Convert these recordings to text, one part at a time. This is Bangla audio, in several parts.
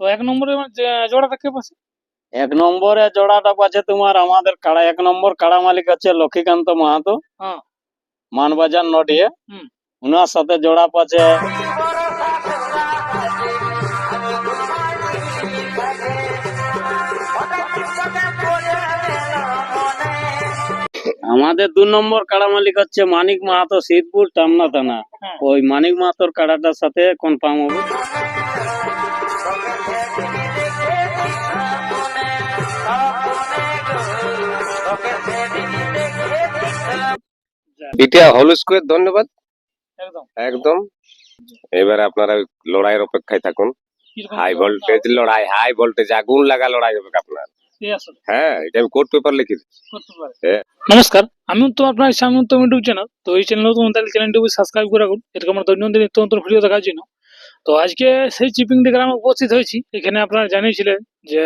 তো এক নম্বরে যে- জোড়াটা কে পাচ্ছে? এক নম্বরে জোড়াটা পাচ্ছে তোমার আমাদের কাড়া এক নম্বর কাড়া মালিক আছে লক্ষ্মীকান্ত মাহাতো। হ্যাঁ। মানবাজার নডিয়ে উনার সাথে জোড়া পাচ্ছে। আমাদের দু নম্বর কাড়া মালিক হচ্ছে মানিক মাহাতো শীতপুর টামনা থানা। হ্যাঁ। ওই মানিক মাহাতোর কাড়াটার সাথে কনফার্ম হবে। যা, এটা হলুস করে ধন্যবাদ। একদম। একদম। এবারে আপনারা লড়াইয়ের অপেক্ষায় থাকুন। হাই ভোল্টেজ লড়াই? হাই ভোল্টেজ আগুন লাগা লড়াই হবে আপনার। হ্যাঁ এটা আমি কোর্ট পেপার লিখি। হ্যাঁ। নমস্কার আমি তো আপনার সামনে উত্তম ইউটিউব চ্যানেল তো এই চ্যানেল তাহলে চ্যানেলটি সাবস্ক্রাইব করে রাখুন। এরকম আমার দৈনন্দিন নিত্য নতুন ভিডিও দেখার জন্য। তো আজকে সেই চিপিং দিয়ে গ্রামে উপস্থিত হয়েছি। এখানে আপনারা জানিয়েছিলেন যে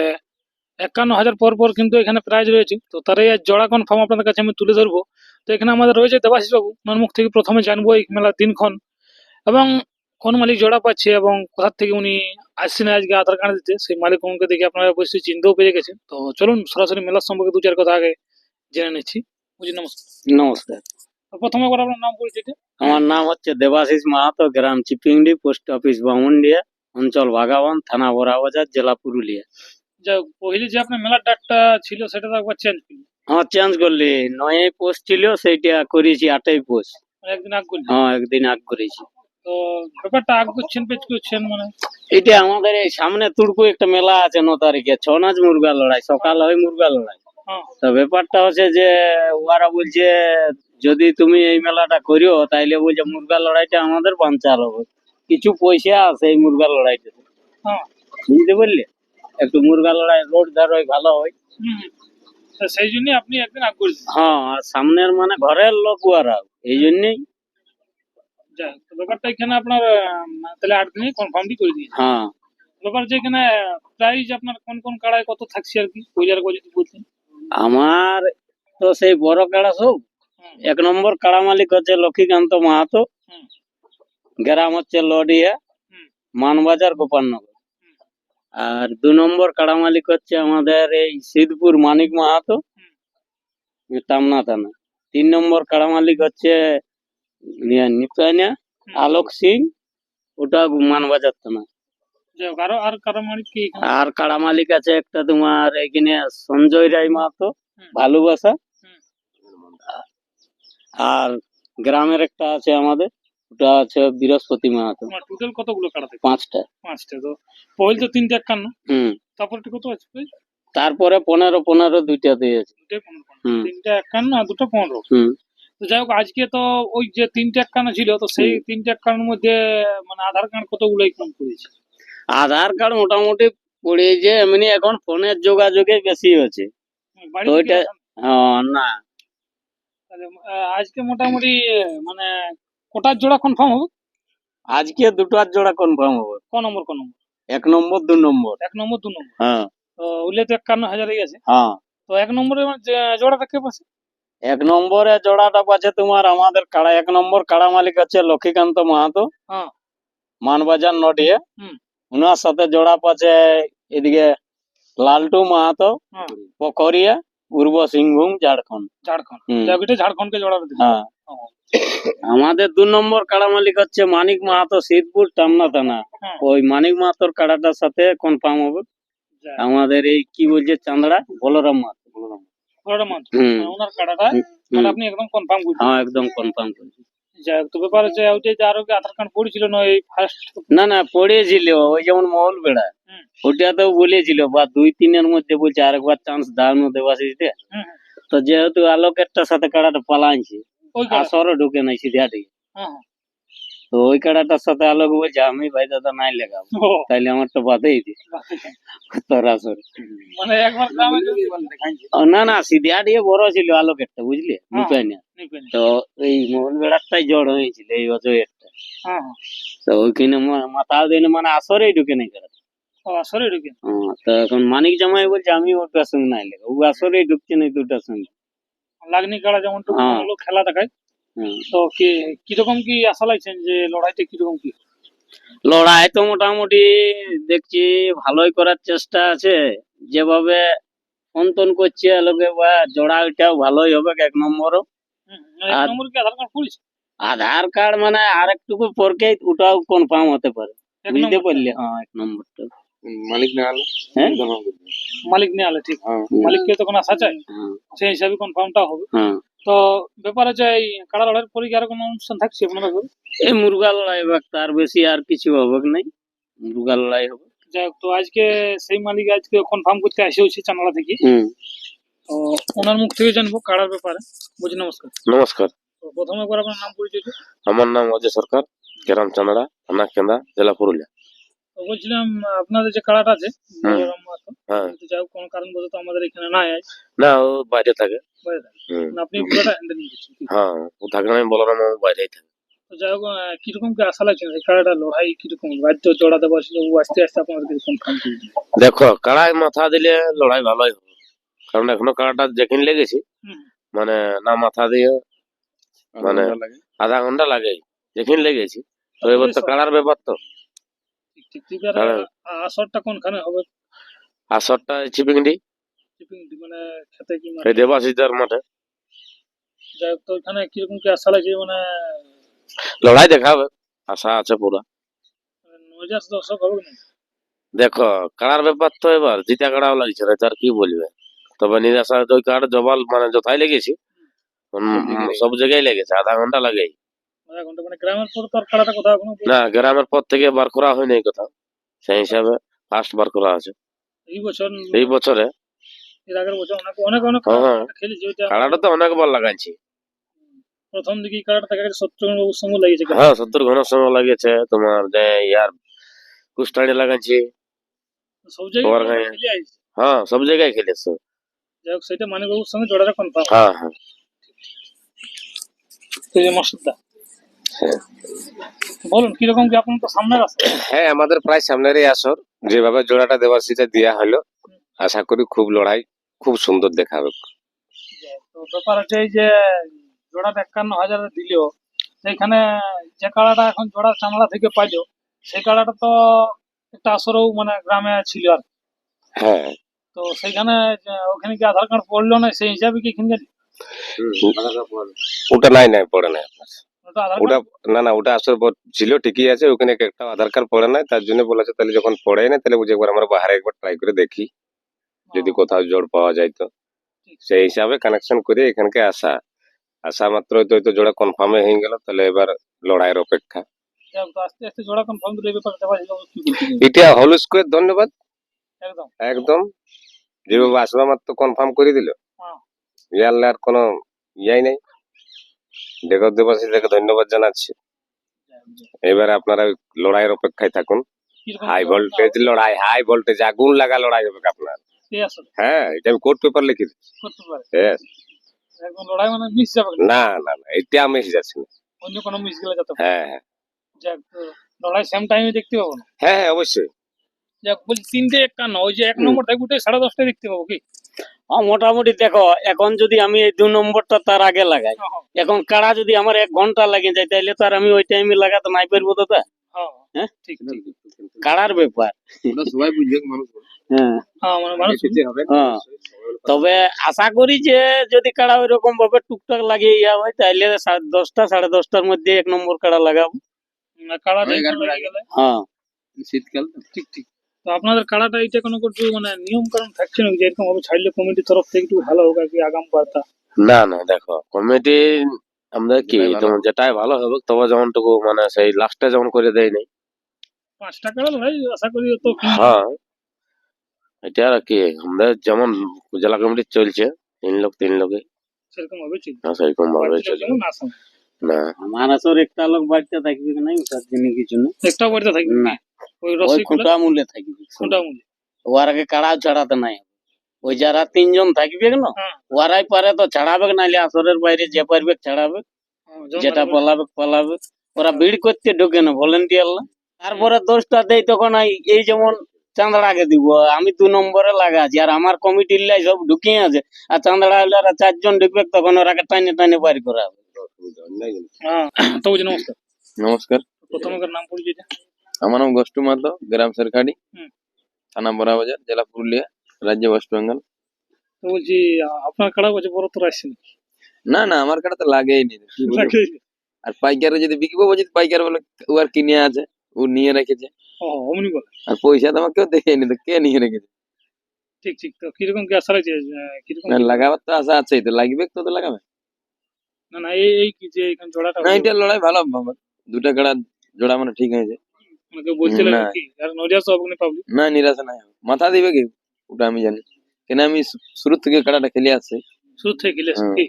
একান্ন হাজার পর পর কিন্তু এখানে প্রাইজ রয়েছে। তো তারাই আজ জোড়া কনফার্ম আপনাদের কাছে আমি তুলে ধরবো। তো এখানে আমাদের রয়েছে দেবাশিস বাবু ওনার মুখ থেকে প্রথমে জানব এই মেলার দিনক্ষণ। এবং কোন মালিক জোড়া পাচ্ছে এবং কোথার থেকে উনি আসছেন আজকে আধার কার্ড দিতে, সেই মালিক দেখে আপনারা অবশ্যই চিনতেও পেরে গেছেন। তো চলুন সরাসরি মেলার সম্পর্কে দু চার কথা আগে জেনে নিচ্ছি। বুঝি নমস্কার। নমস্কার। প্রথমে একবার আপনার নাম পরিচিত? আমার নাম হচ্ছে দেবাশিস মাহাতো গ্রাম চিপিংডি পোস্ট অফিস বামুনডিয়া অঞ্চল ভাগাবান থানা বড়াবাজার জেলা পুরুলিয়া। যে পহিলি যে আপনার মেলার ডাকটা ছিল সেটা তো একবার চেঞ্জ হ্যাঁ চেঞ্জ করলি। নয় পোস্ট ছিল সেইটা করেছি আটই পোস্ট মানে একদিন আগ হ্যাঁ একদিন আগ করেছি। তো ব্যাপারটা আগ করছেন করছেন মানে? এটা আমাদের এই সামনে তুড়কু একটা মেলা আছে ন তারিখে ছৌ নাচ মুরগা লড়াই সকাল হয় মুরগা লড়াই। তো ব্যাপারটা হচ্ছে যে ওরা বলছে যদি তুমি এই মেলাটা করিও তাইলে বলছে মুরগা লড়াইটা আমাদের বাঞ্চাল হবে। কিছু পয়সা আছে এই মুরগা লড়াইটাতে হ্যাঁ। বুঝতে পারলে? একটু মুরগা লড়াই রোড ধার হয় ভালো হয়। সেই জন্য আপনি একদিন আগ করেছেন। হ্যাঁ আর সামনের মানে ঘরের লোক ওরা এই জন্যই। ব্যাপারটা এখানে আপনার তাহলে আট দিনে কনফার্মই করে দিয়েছে হ্যাঁ। ব্যাপার যে এখানে প্রাইস আপনার কোন কোন কাড়ায় কত থাকছে আর কি? জায়গা যদি বলতেন। আমার তো সেই বড় কাড়া সব। এক নম্বর কাড়া মালিক হচ্ছে লক্ষ্মীকান্ত মাহাতো। গ্রাম হচ্ছে লডিয়া মানবাজার গোপালনগর। আর দু নম্বর কাড়া মালিক হচ্ছে আমাদের এই সিদ্ধপুর মানিক মাহাতো। টামনা থানা। তিন নম্বর কাড়া মালিক হচ্ছে নিয়া- আলোক সিং ওটা মানবাজার থানা। আরও আর কারও মানে কি আর কাড়া মালিক আছে? একটা তোমার এখানে সঞ্জয় রায় মাহাতো। ভালোবাসা। আর গ্রামের একটা আছে আমাদের ওটা আছে বৃহস্পতি মাহাতো। টোটাল কতগুলো কাড়া থাকে? পাঁচটা। পাঁচটা তো পহিল তো তিনটে একান্ন হুম। তারপরে কত আছে তারপরে পনেরো পনেরো দুইটা দিয়েছে পনেরো। হুম। তিনটা একান্ন আর দুটো পনেরো? হুম। তো যাই হোক আজকে তো ওই যে তিনটে একান্ন ছিল তো সেই তিনটে একান্নর মধ্যে মানে আধার কার্ড কতগুলো কম করেছে? আধার কার্ড মোটামুটি পড়েছে এমনি এখন ফোনের যোগাযোগে বেশি হচ্ছে তো ওইটা-? হ্যাঁ, না। আজকে মোটামুটি মানে কোটার জোড়া কনফার্ম হবে? আজকে দুটার জোড়া কনফার্ম হবে। ক নম্বর ক নম্বর? এক নম্বর দু নম্বর। এক নম্বর দু নম্বর? হ্যাঁ। তো উল্লে তো একান্ন হাজারই আছে হ্যাঁ। তো এক নম্বরে যে- জোড়াটা কে পাচ্ছে এক নম্বরে জোড়াটা পাচ্ছে তোমার আমাদের কাড়া এক নম্বর কাড়া মালিক আছে লক্ষ্মীকান্ত মাহাতো। হ্যাঁ। মানবাজার নডিয়া। উনার সাথে জোড়া পাচ্ছে এদিকে লালটু মাহাতো পকরিয়া পূর্ব সিংভূম ঝাড়খণ্ড ঝাড়খণ্ড হুম। যাই ঝাড়খণ্ডকে জোড়া দিবে হ্যাঁ আমাদের দু নম্বর কাড়া মালিক হচ্ছে মানিক মাহাতো শীতপুর টামনা থানা ওই মানিক মাহাতোর কাড়াটার সাথে কনফার্ম হবে আমাদের এই কি বলছে চান্দড়া বলরাম মাহাতো বলরাম মানে ওনার হুম। আপনি একদম কনফার্ম করছেন হ্যাঁ একদম কনফার্ম করছি যাই হোক, যে ওইটা যে আরও আধার কার্ড পড়েছিল না এই ফার্স্ট না না পড়েছিল ওই যেমন মহল বেড়া। ওটা তো বলেছিল বা দুই তিনের মধ্যে বলছে আরেকবার চান্স দাঁড়ানো দেওয়া। তো যেহেতু আলোকেরটার সাথে কাড়াটা পালাইছে আসরও ঢুকে নাই সিধা দিকে। তো ওই কাড়াটার সাথে আলোক বলছে আমি ভাই দাদা নাই লাগাবো। ও, তাইলে আমার তো বাদেই দি তোর আসর মানে যদি ও, না না সিধা দিয়ে বড় ছিল আলোকেরটা বুঝলি? নিপাই না তো এই মহল বেড়ারটাই জড় হয়েছিল এই অজয় একটা। হ্যাঁ হ্যাঁ। তো ওইখানে মা- মাতাল দিনে মানে আসরেই ঢুকে নাই আসলে ঢুকেন হ্যাঁ, তো এখন মানিক জামাই বলছে আমি ওটার সঙ্গে নাই লেগে ও আসরেই ঢুকছে না দুটার সঙ্গে। লাগনি কাড়া যেমন হ্যাঁ। খেলা দেখায়। হ্যাঁ। তো কি কীরকম কি আশা লাগছেন যে লড়াইটা কীরকম কি? লড়াই তো মোটামুটি দেখছি ভালোই করার চেষ্টা আছে। যেভাবে অন্তন করছে লোকে বা জোড়া ওইটাও ভালোই হবে এক নম্বরও। মানে এক নম্বর কি আধার কার্ড করেছে আধার কার্ড মানে আরেকটুকু পরকে ওটাও কনফার্ম হতে পারে। বুঝতে পারলে হ্যাঁ এক নম্বরটা। মালিক না হলে? হ্যাঁ? মালিক নিয়ে আলে ঠিক। মালিককে তখন আসা চাই? হ্যাঁ, সেই হিসাবে কনফার্মটা হবে। হ্যাঁ। তো ব্যাপার হচ্ছে এই কাড়া লড়াইয়ের পরে কি আর কোনো অনুষ্ঠান থাকছে আপনাদের ঘরে? এই মুরগা লড়াই হবে তার বেশি আর কিছু হবে নাই। মুরগা লড়াই হবে যাই হোক, তো আজকে সেই মালিক আজকে কনফার্ম করতে আসে হচ্ছে চানালা থেকে। তো ওনার মুখ থেকে জানব কাড়ার ব্যাপারে। বুঝি নমস্কার। নমস্কার। তো প্রথমে একবার আপনার নাম পরিচয়। আমার নাম অজয় সরকার গ্রাম চান্দড়া থানা কেন্দা জেলা পুরুলিয়া। তো বলছিলাম আপনাদের যে কাড়াটা আছে বলরাম মাহাতো, হ্যাঁ। কিন্তু যাই হোক কোনো কারণবশত আমাদের এখানে নাই আজ। না ও বাইরে থাকে। বাইরে থাকে। হুম। আপনি পুরোটা হ্যান্ডেল হ্যাঁ ও থাকে না আমি বললাম ও বাইরেই থাকে। তো যাই হোক আহ, কীরকম কি আশা লাগছে? এই কাড়াটা লড়াই কীরকম? বাধ্য জোড়া দেওয়া ছিল ও আস্তে আস্তে করে দিল। দেখো কাড়ায় মাথা দিলে লড়াই ভালোই হবে। কারণ এখনও কাড়াটা যেখানে লেগেছে হুম। মানে না মাথা দিয়ে মানে আধা ঘণ্টা লাগে যেখানে লেগেছি। তো এবার তো কাড়ার ব্যাপার তো ঠিক ঠিক ঠিক আর কাড়া- আ- আসরটা কোনখানে হবে? আসরটা চিপিংডি। টিপিং- মানে খেতে কি মানে? মাঠে। যাই তো ওখানে কীরকম কি আশা লাগছে মানে লড়াই দেখাবে আশা আছে পুরা। দর্শক হবে না? দেখো কাড়ার ব্যাপার তো এবার জিতা কাড়াও লাগছে না তার কি বলবে? তবে নিরাশা ওই কাড় জবাল মানে যথাই লেগেছি। সব জায়গায় লেগেছে আধা ঘণ্টা লাগেই। না গ্রামের পর থেকে বার করা হয়নি কোথাও সেই হিসাবে ফার্স্ট বার করা আছে। এই বছর এই বছরে। এর আগের বছর অনেক অনেক অনেক হ্যাঁ, হ্যাঁ। কাড়াটা তো অনেকবার লাগাইছি। প্রথম দিকে কাড়াটা দেখা বাবুর সঙ্গে লেগেছে হ্যাঁ সত্তর ঘন সময় লাগেছে তোমার যে ইয়ার কুস্টানি লাগাইছি। কাড়াটা হ্যাঁ সব জায়গায় খেলেছে। যাই হোক সেটা মানিক বাবুর সঙ্গে জোড়াটা কনফার্ম হ্যাঁ হ্যাঁ। বলুন কীরকম কি আপনার তো সামনে আছে হ্যাঁ আমাদের প্রায় সামনেরই আসর। যেভাবে জোড়াটা দেওয়ার সেটা দেওয়া হলো। আশা করি খুব লড়াই খুব সুন্দর দেখাবে তো ব্যাপার হচ্ছে এই যে জোড়াটা একান্ন হাজার দিলেও সেইখানে যে কাড়াটা এখন জোড়া চামড়া থেকে পাইলো সেই কাড়াটা তো একটা আসরেও মানে গ্রামে ছিল আর হ্যাঁ। তো সেইখানে ওখানে কি আধার কার্ড পড়ল না সেই হিসাবে কি এখানে ওটা নাই নাই পড়ে নাই আপনার। ওটা না না ওটা আসর পর ছিল ঠিকই আছে ওখানে একটা আধার কার্ড পড়ে নাই তার জন্য বলেছে তাহলে যখন পড়ে না তাহলে বুঝে একবার আমরা বাহারে একবার ট্রাই করে দেখি যদি কোথাও জোর পাওয়া যায় তো। সেই হিসাবে কানেকশন করে এখানকে আসা। আসা মাত্র তো তো জোড়া কনফার্ম হয়ে গেল তাহলে এবার লড়াইয়ের অপেক্ষা। এটা হলুস করে ধন্যবাদ। একদম। একদম। যেভাবে আসবা মাত্র কনফার্ম করে দিল। হ্যাঁ। ইয়ারলে আর কোনো ইয়াই নাই। দেখো দেবাসীদেরকে ধন্যবাদ জানাচ্ছি। এবার আপনারা লড়াইয়ের অপেক্ষায় থাকুন। হাই ভোল্টেজ লড়াই? হাই ভোল্টেজ আগুন লাগা লড়াই হবে আপনার। হ্যাঁ এটা আমি কোর্ট পেপার লিখে। দিচ্ছি না। না না এটা আমি যাচ্ছি না। অন্য কোনো মিস গেলে হ্যাঁ হ্যাঁ। লড়াই সেম টাইমে দেখতে পাবো হ্যাঁ হ্যাঁ অবশ্যই। যাক বলছি তিনটে একান্ন ওই যে এক নম্বর থাকবে ওটাই সাড়ে দশটায় দেখতে পাবো কি? হ্যাঁ মোটামুটি দেখো এখন যদি আমি এই দু নম্বরটা তার আগে লাগাই হ্যাঁ, এখন কাড়া যদি আমার এক ঘণ্টা লাগে যায় তাহলে তো আর আমি ওই টাইমে লাগাতে নাই পারব তো হ্যাঁ হ্যাঁ? ঠিক ঠিক কাড়ার ব্যাপার। সবাই বুঝবে মানুষ হ্যাঁ। হ্যাঁ মানে মানুষ হবে। হ্যাঁ। তবে আশা করি যে যদি কাড়া ওই রকম ভাবে টুকটাক লাগিয়ে ইয়া হয় তাহলে সাড়ে দশটা সাড়ে দশটার মধ্যে এক নম্বর কাড়া লাগাবো। কাড়া হয়ে হয়ে হ্যাঁ। শীতকাল। ঠিক ঠিক। তো আপনাদের কাড়াটা এটা কোনো কিছু মানে নিয়ম কারণ থাকছে না যে এরকম ভাবে ছাড়লে কমিটির তরফ থেকে একটু ভালো হোক আর কি আগাম বার্তা। না না দেখো কমিটি আমরা কি তোমার যেটাই ভালো হবে তবে যেমনটুকু মানে সেই লাস্টে যেমন করে দেয় নাই। পাঁচটা কাড়া লড়াই আশা করি তো হ্যাঁ এটা আর কি আমাদের যেমন জেলা কমিটি চলছে তিন লোক তিন লোকে। সেরকম ভাবে হ্যাঁ, সেরকম ভাবে চলছে। আসে না। না আমার আসর একটা লোক বাড়িতে থাকবে তার জন্য কিছু না। বাড়িতে থাকবে? না। ওই খুঁটা থাকবে। খুঁটা ওর আগে কাড়াও ছাড়াতে নাই। ওই যারা তিনজন থাকবে না হ্যাঁ। ওরাই পারে তো ছাড়াবে আসরের বাইরে যে পারবে ছাড়াবে। যেটা। পালাবে পালাবে। ওরা ভিড় করতে ঢোকে না ভলেন্টিয়ার তারপরে দোষটা দেয় তখন এই- এই যেমন চাঁদড়াকে দিব আমি দু নম্বরে লাগা আছি আর আমার কমিটির লাই সব ঢুকিয়ে আছে। আর চাঁদড়া হলে ওরা চারজন ঢুকবে তখন ওরাকে টাইনে টাইনে বাড়ি করা হবে নমস্কার নমস্কার প্রথমকার নাম পরিচয়টা আমার নাম মাতো গ্রাম সরকারি জেলা পুরুলিয়া রাজ্য ওয়েস্ট বেঙ্গল তো বলছি আপনার কাড়া বলছে বড় তোর আসছে না না আমার তো লাগেই নি? আর পাইকারে যদি বিকবো বলছি পাইকার বলে ও আর কিনে আছে ও নিয়ে রেখেছে আর পয়সা তো কেউ দেয়নি তো কে নিয়ে রেখেছে ঠিক ঠিক তো কীরকম কি আশা কীরকম লাগাবার তো আশা আছেই তো লাগবে তো তো লাগাবে না না এই এই কি যে এখানে জোড়াটা না এটা লড়াই ভালো আমার দুটা কাড়া জোড়া মানে ঠিক হয়েছে। আমাকে বলছিল না। কি আর নদিয়া সব পাবলিক। না নিরাশা নাই। মাথা দিবে কি? ওটা আমি জানি। কেন আমি শুরু থেকে কাড়াটা খেলে আসছি। শুরু থেকে খেলে হ্যাঁ। কি?